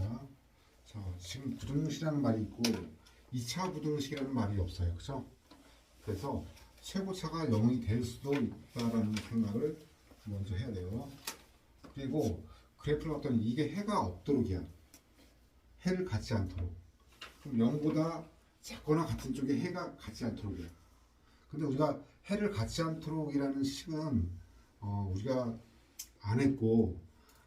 보자. 자, 지금 부등식이라는 말이 있고 2차 부등식이라는 말이 없어요. 그죠? 그래서 최고차가 0이 될 수도 있다라는 생각을 먼저 해야 돼요. 그리고 그래프를 봤더니 이게 해가 없도록이야. 해를 갖지 않도록. 그럼 0보다 작거나 같은 쪽에 해가 갖지 않도록이야. 근데 우리가 해를 갖지 않도록이라는 식은 어, 우리가 안 했고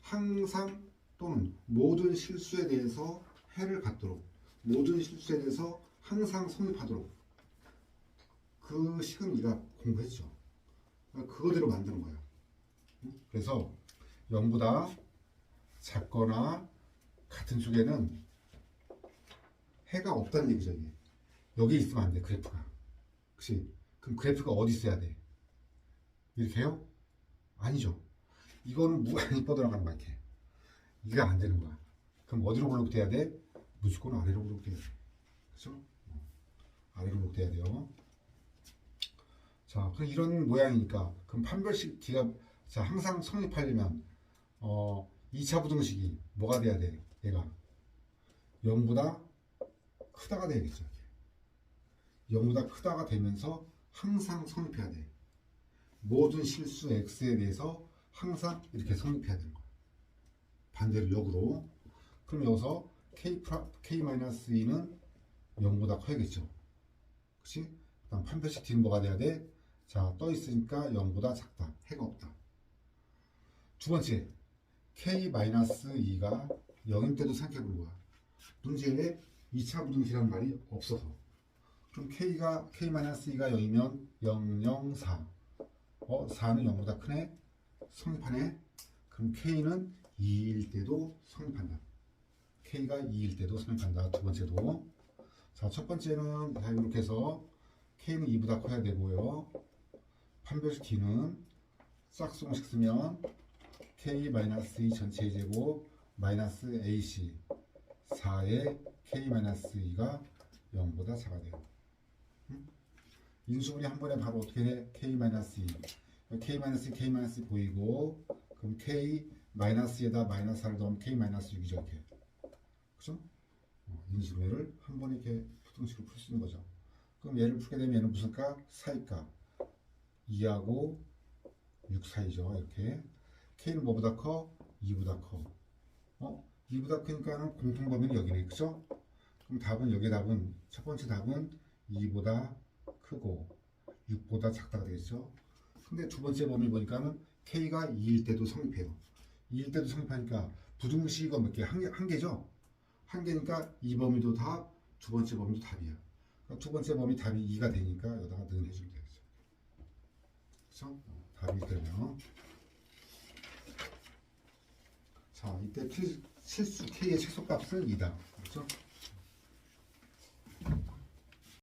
항상 또는 모든 실수에 대해서 해를 갖도록 모든 실수에 대해서 항상 성립하도록 그 식은 우리가 공부했죠. 그러니까 그거대로 만드는. 응? 그래서 0보다 작거나 같은 쪽에는 해가 없다는 얘기죠. 이게. 여기 있으면 안 돼. 그래프가. 그치? 그럼 그래프가 어디 있어야 돼? 이렇게요? 아니죠. 이거는 무한히 뻗어나가는 거야. 이렇게. 이게 안 되는 거야. 그럼 어디로 블록돼야 돼? 무조건 아래로 블록돼야 돼. 그죠? 어. 아래로 블록돼야 돼요. 자, 그럼 이런 모양이니까 그럼 판별식 D가 자 항상 성립하려면 어 2차 부등식이 뭐가 돼야 돼? 얘가 0보다 크다가 돼야겠죠. 이렇게. 0보다 크다가 되면서 항상 성립해야 돼. 모든 실수 x에 대해서 항상 이렇게 성립해야 되는 거야. 반대로 역으로. 그럼 여기서 k 프라, k-2는 0보다 커야겠죠. 그치? 그다음 판별식 뭐가 돼야 돼? 자, 떠 있으니까 0보다 작다. 해가 없다. 두 번째, k-2가 0일 때도 생각해 볼 거야. 문제에 2차 부등식이라는 말이 없어서. 그럼 k가 k-2가 0이면 0, 0, 4. 어, 4는 0보다 크네? 성립하네? 그럼 k는 2일 때도 성립한다. k가 2일 때도 성립한다. 두 번째도. 자, 첫 번째는 다 이렇게 해서 k는 2보다 커야 되고요. 판별식 d는 짝수공식 쓰면 k-2 전체 제곱 마이너스 ac 4의 k-2가 0보다 작아 돼요. 응? 인수분해 한 번에 바로 어떻게 해? k-2 k-2 k-2 보이고 그럼 k 마이너스에다 마이너스를 더하면 k-6이죠 이렇게 그죠? 어, 인수분해를 한 번에 이렇게 부등식으로 풀 수 있는 거죠. 그럼 얘를 풀게 되면 얘는 무슨 값? 사이값 2하고 6 사이죠 이렇게 k는 뭐보다 커? 2보다 커 어? 2보다 크니까는 공통범위는 여기네 그죠? 그럼 답은 여기 답은 첫 번째 답은 2보다 크고 6보다 작다가 되겠죠 근데 두 번째 범위 보니까는 k가 2일 때도 성립해요 2일 때도 성립하니까 부등식이 몇 개? 한, 개, 한 개죠? 한 개니까 이 범위도 답, 두 번째 범위도 답이야 그러니까 두 번째 범위 답이 2가 되니까 여기다가 는 해주면 되겠죠 그래서 어, 답이 되면 자 이때 필- 실수 k의 최소값은 2다 그렇죠?